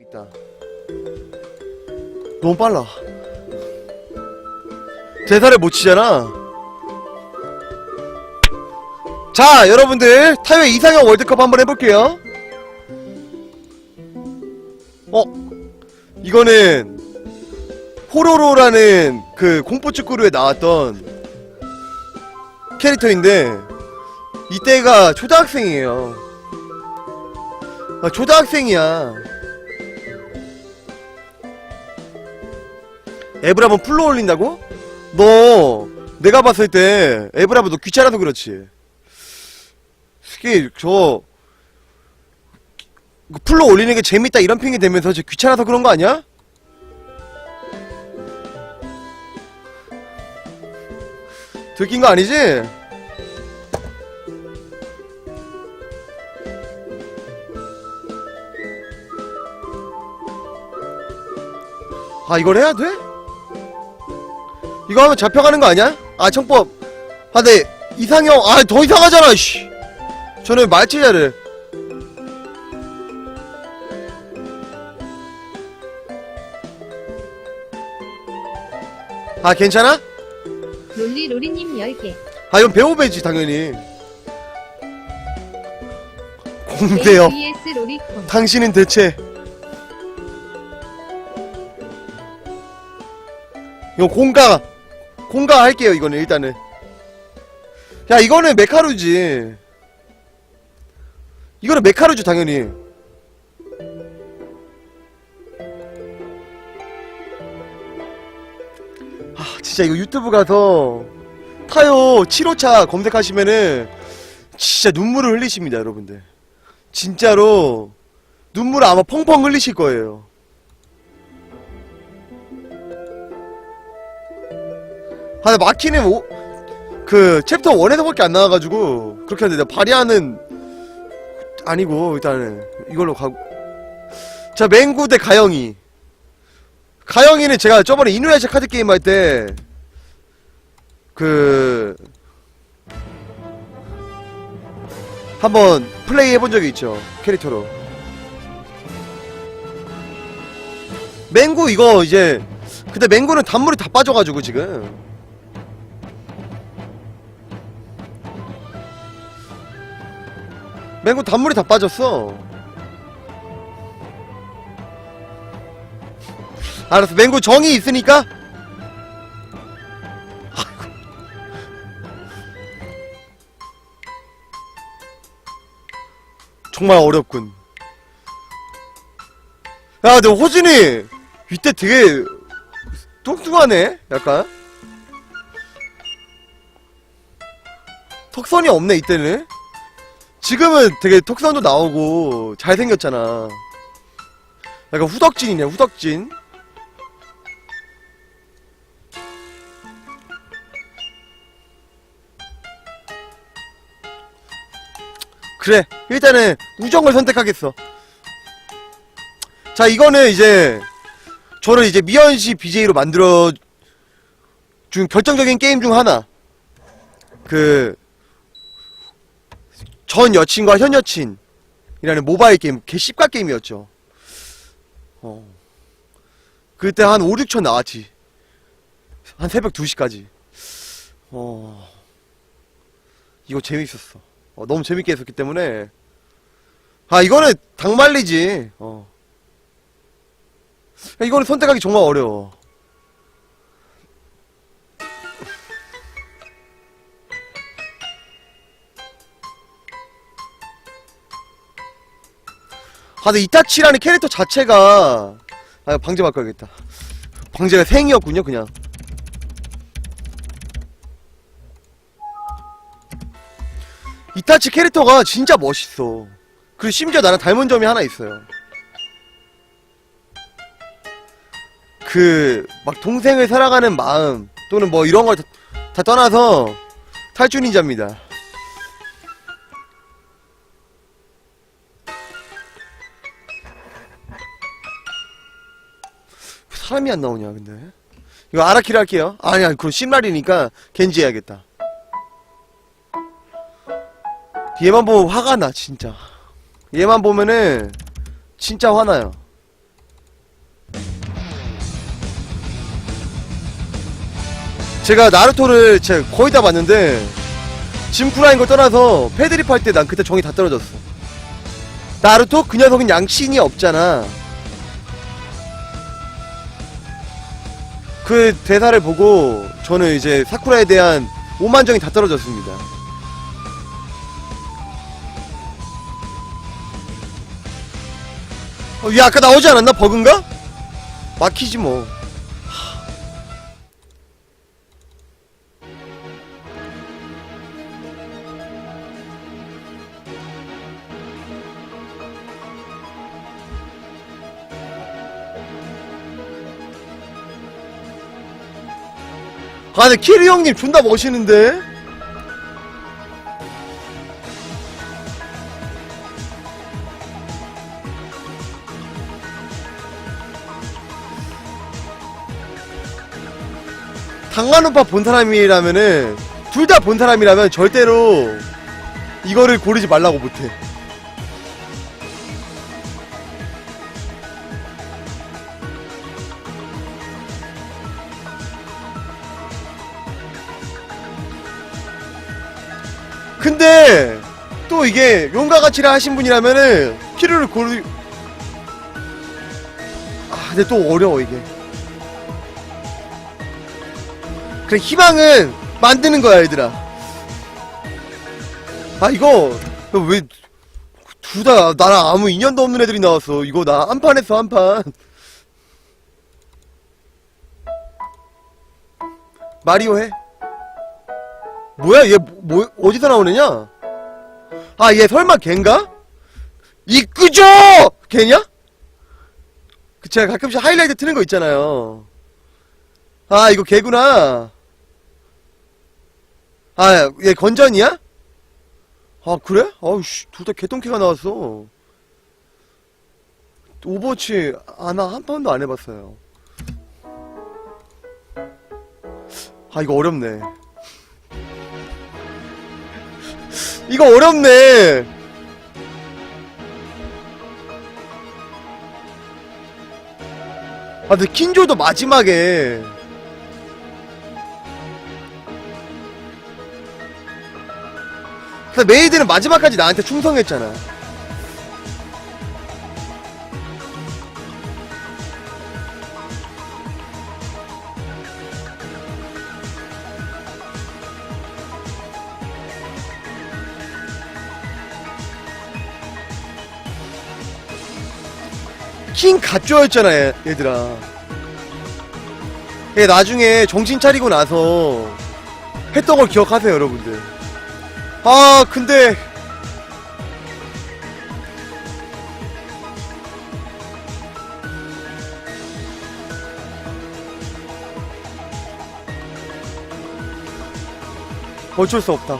있다. 너무 빨라. 대사를 못 치잖아. 자, 여러분들 타이어 이상형 월드컵 한번 해볼게요. 어, 이거는 호로로라는 그 공포축구루에 나왔던 캐릭터인데 이때가 초등학생이에요. 아, 초등학생이야. 에브라본 풀로 올린다고? 너 내가 봤을 때 에브라본 너 귀찮아서 그렇지. 특히 저그 풀로 올리는 게 재밌다 이런 핑계 대면서 저 귀찮아서 그런 거 아니야? 들킨 거 아니지? 아 이걸 해야 돼? 이거 하면 잡혀가는 거 아니야? 아 청법. 아네 이상형. 아 더 이상하잖아 씨. 저는 말치자를. 아 괜찮아? 롤리 로리님 10개. 아 이건 배우 배지 당연히. 공대요. 로리콘. 당신은 대체. 이거 공가 공가 할게요 이거는 일단은. 야 이거는 메카루지. 이거는 메카루지 당연히. 아 진짜 이거 유튜브 가서 타요. 7호차 검색하시면은 진짜 눈물을 흘리십니다 여러분들. 진짜로 눈물 아마 펑펑 흘리실 거예요. 아, 나 마키는 오, 그 챕터 1에서밖에 안 나와가지고 그렇게 하는데 나 바리아는 아니고 일단은 이걸로 가고 자 맹구 대 가영이. 가영이는 제가 저번에 이누야샤 카드 게임 할 때 그 한번 플레이 해본 적이 있죠 캐릭터로. 맹구 이거 이제 근데 맹구는 단물이 다 빠져가지고 지금 맹구 단물이 다 빠졌어 알았어 맹구 정이 있으니까 정말 어렵군. 야, 근데 호진이 이때 되게 뚱뚱하네. 약간 턱선이 없네 이때는. 지금은 되게 턱선도 나오고 잘생겼잖아. 약간 후덕진이네 후덕진. 그래 일단은 우정을 선택하겠어 자 이거는 이제 저를 이제 미연씨 BJ로 만들어 준 결정적인 게임 중 하나 그 전 여친과 현 여친이라는 모바일 게임 개 씹가 게임이었죠. 어. 그때 한 5, 6천 나왔지. 한 새벽 2시까지. 어. 이거 재밌었어. 어, 너무 재밌게 했었기 때문에. 아 이거는 닭말리지. 어. 야, 이거는 선택하기 정말 어려워 아 근데 이타치라는 캐릭터 자체가 아 방제 바꿔야겠다 방제가 생이었군요 그냥 이타치 캐릭터가 진짜 멋있어. 그리고 심지어 나랑 닮은 점이 하나 있어요. 그, 막 동생을 사랑하는 마음, 또는 뭐 이런 걸다 떠나서 탈주 닌자입니다. 사람이 안 나오냐 근데? 이거 아라키라 할게요. 아니야 그건 신말이니까 겐지 해야겠다. 얘만 보면 화가 나 진짜. 얘만 보면은 진짜 화나요. 제가 나루토를 제가 거의 다 봤는데 짐프라인 걸 떠나서 패드립 할 때 난 그때 정이 다 떨어졌어. 나루토? 그 녀석은 양신이 없잖아. 그 대사를 보고 저는 이제 사쿠라에 대한 오만정이 다 떨어졌습니다. 어, 얘 아까 나오지 않았나? 버그인가? 막히지 뭐. 아, 근데 키리 형님 존나 멋있는데? 당간오빠 본 사람이라면은, 둘 다 본 사람이라면 절대로 이거를 고르지 말라고 못해. 또 이게 용과 같이를 하신 분이라면은 키르를 고르 아 근데 또 어려워 이게. 그래 희망은 만드는 거야 얘들아. 아 이거 왜 둘 다 나랑 아무 인연도 없는 애들이 나왔어. 이거 나 한 판 했어 한판. 마리오 해? 뭐야 얘 뭐 어디서 나오느냐? 아 얘 설마 걘가? 이끄죠! 걔냐? 그 제가 가끔씩 하이라이트 트는 거 있잖아요. 아 이거 걔구나. 아 얘 건전이야? 아 그래? 아우씨 둘 다 개똥캐가 나왔어. 오버워치 아 나 한 번도 안 해봤어요. 아 이거 어렵네. 이거 어렵네. 아, 근데 킨조도 마지막에. 메이드는 마지막까지 나한테 충성했잖아. 킹 가쪼였잖아, 얘- 얘들아. 얘 나중에 정신 차리고 나서 했던 걸 기억하세요, 여러분들. 아, 근데. 어쩔 수 없다.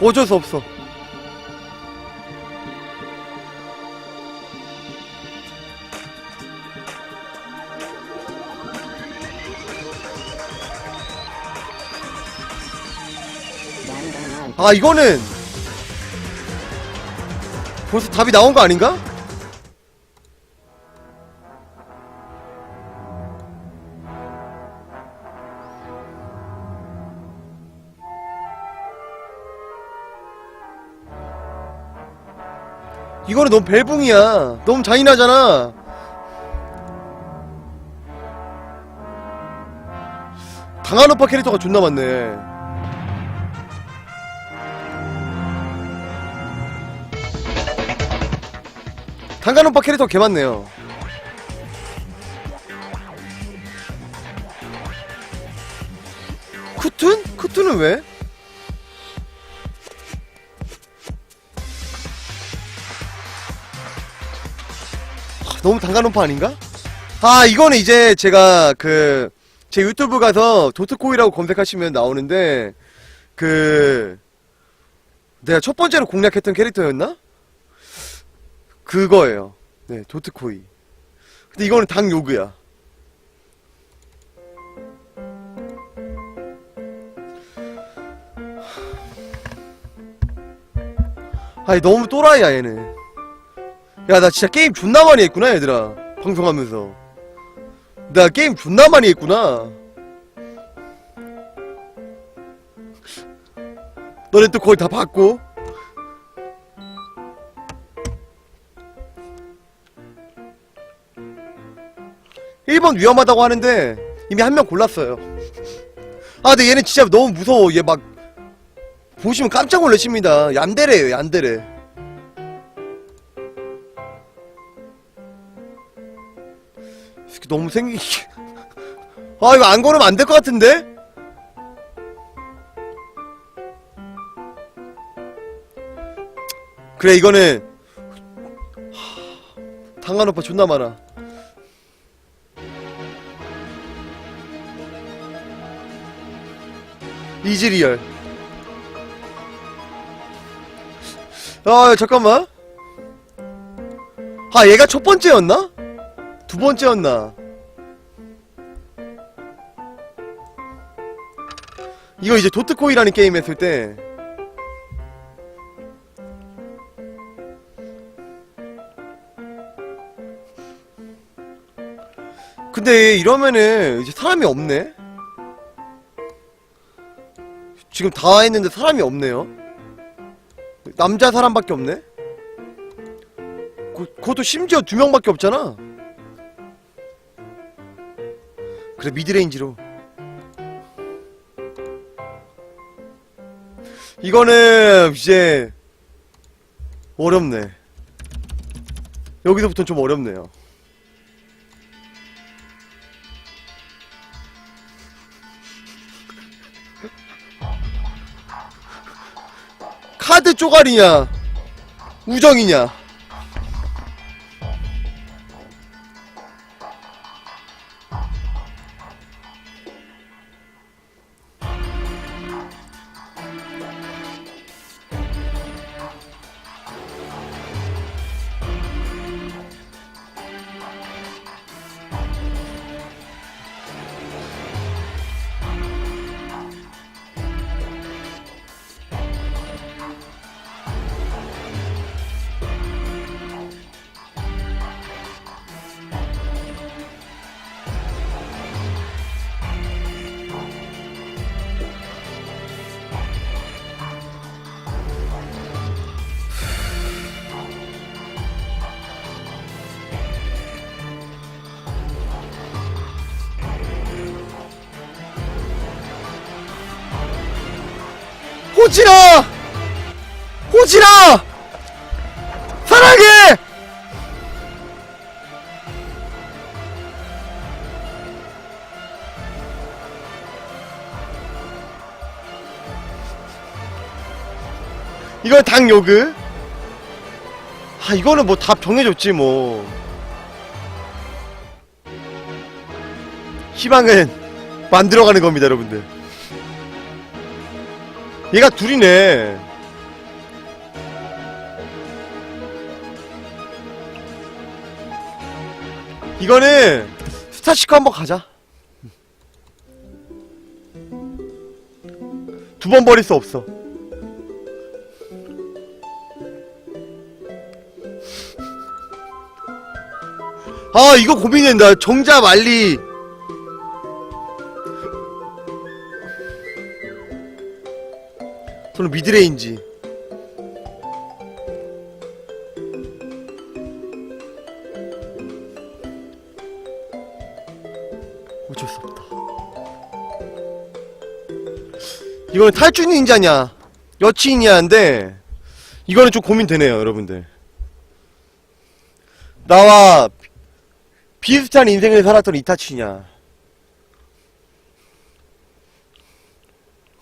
어쩔 수 없어. 아 이거는 벌써 답이 나온 거 아닌가? 이거는 너무 벨붕이야. 너무 잔인하잖아. 강한 오빠 캐릭터가 존나 많네. 강간 오빠 캐릭터 개 많네요. 쿠툰? 쿠툰은 왜? 하, 너무 단간 오빠 아닌가? 아 이거는 이제 제가 그 제 유튜브 가서 도트코이라고 검색하시면 나오는데 그 내가 첫 번째로 공략했던 캐릭터였나? 그거예요. 네, 도트코이. 근데 이거는 당 요그야. 아니 너무 또라이야 얘는. 야 나 진짜 게임 존나 많이 했구나 얘들아. 방송하면서. 나 게임 존나 많이 했구나. 너네 또 거의 다 봤고. 일번 위험하다고 하는데 이미 한 명 골랐어요. 아, 근데 얘는 진짜 너무 무서워. 얘 막 보시면 깜짝 놀라십니다. 얀데레예요, 얀데레. 너무 생기. 아, 이거 안 걸으면 안 될 것 같은데? 그래, 이거는. 하, 당한 오빠 존나 많아. 이즈리얼. 아, 잠깐만. 아, 얘가 첫 번째였나? 두 번째였나? 이거 이제 도트코이라는 게임 했을 때. 근데 이러면은 이제 사람이 없네? 지금 다 했는데 사람이 없네요. 남자 사람밖에 없네? 그, 그것도 심지어 두 명밖에 없잖아. 그래, 미드레인지로. 이거는 이제 어렵네. 여기서부터 좀 어렵네요. 카드 쪼가리냐? 우정이냐 호진아 호진아 사랑해! 이건 당 요그 아 이거는 뭐 다 정해졌지 뭐. 희망은 만들어가는 겁니다 여러분들 얘가 둘이네. 이거는 스타시코 한번 가자. 두 번 버릴 수 없어. 아 이거 고민된다. 정자 말리 저는 미드레인지. 어쩔 수 없다. 이거는 탈주 닌자냐? 여친이냐인데 이거는 좀 고민되네요 여러분들. 나와 비- 비슷한 인생을 살았던 이타치냐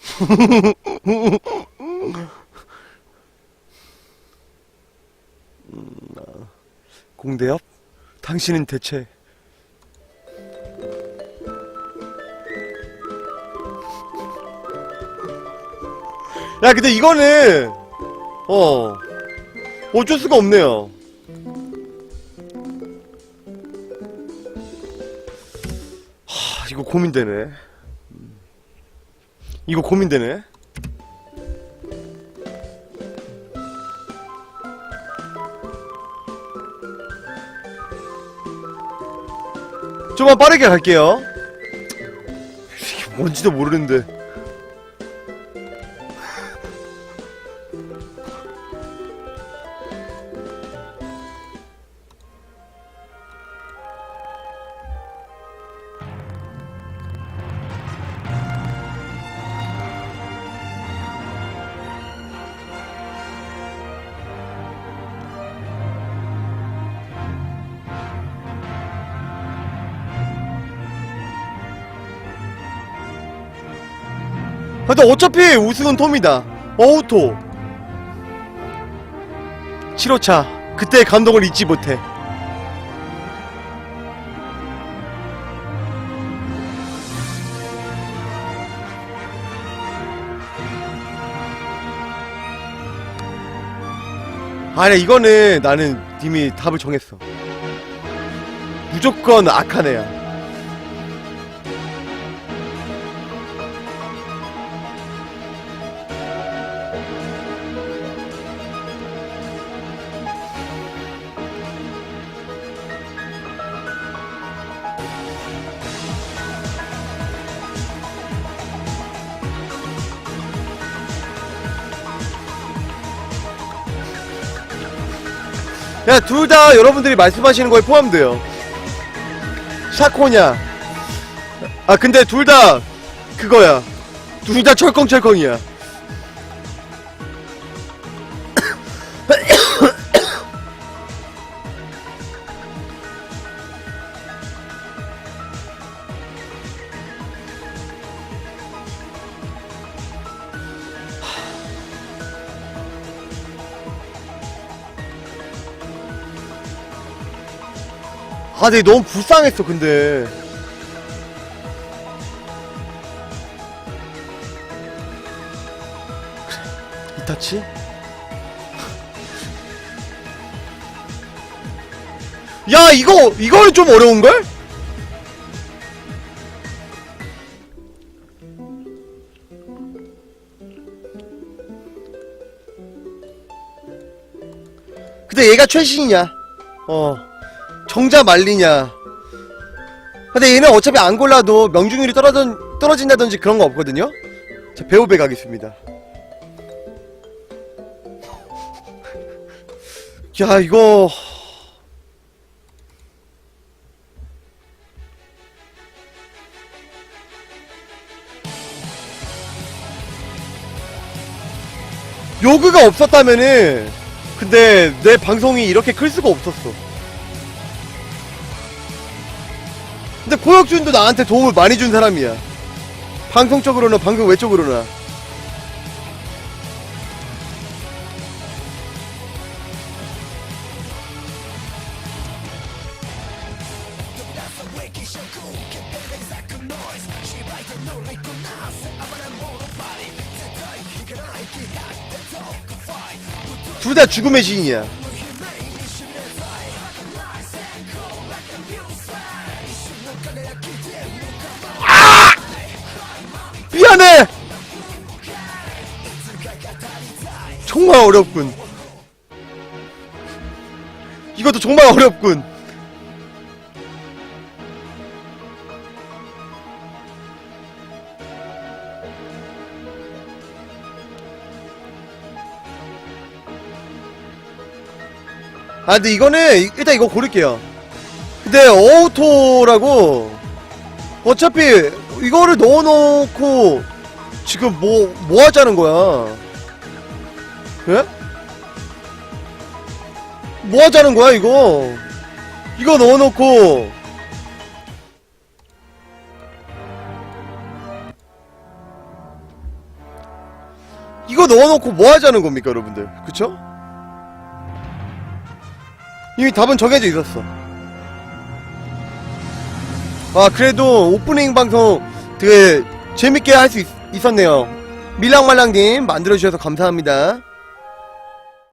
공대엽? 당신은 대체 야 근데 이거는 어 어쩔 수가 없네요 하 이거 고민되네 음. 이거 고민되네 좀만 빠르게 갈게요. 이게 뭔지도 모르는데. 근데 어차피 우승은 톰이다. 어우토. 7호차. 그때의 감동을 잊지 못해. 아니 이거는 나는 이미 답을 정했어. 무조건 악한 애야. 야, 둘다 여러분들이 말씀하시는 거에 포함돼요. 샤코냐. 아, 근데 둘 다 그거야. 둘 다 철컹철컹이야. 아, 근데 너무 불쌍했어, 근데. 이타치? 야, 이거, 이거는 좀 어려운걸? 근데 얘가 최신이냐? 어. 정자 말리냐. 근데 얘는 어차피 안 골라도 명중률이 떨어진, 떨어진다든지 그런 거 없거든요? 자, 배우배 가겠습니다. 야, 이거. 요그가 없었다면은, 근데 내 방송이 이렇게 클 수가 없었어. 근데 고혁준도 나한테 도움을 많이 준 사람이야. 방송적으로나 방송 외적으로나. 둘 다 죽음의 신이야. 미안해! 정말 어렵군. 이것도 정말 어렵군. 아, 근데 이거는, 이- 일단 이거 고를게요. 근데, 어우토라고, 어차피, 이거를 넣어놓고, 지금 뭐, 뭐 하자는 거야? 예? 뭐 하자는 거야, 이거? 이거 넣어놓고, 이거 넣어놓고 뭐 하자는 겁니까, 여러분들? 그쵸? 이미 답은 정해져 있었어. 아, 그래도 오프닝 방송 되게 재밌게 할 수 있었네요. 밀랑말랑님 만들어주셔서 감사합니다.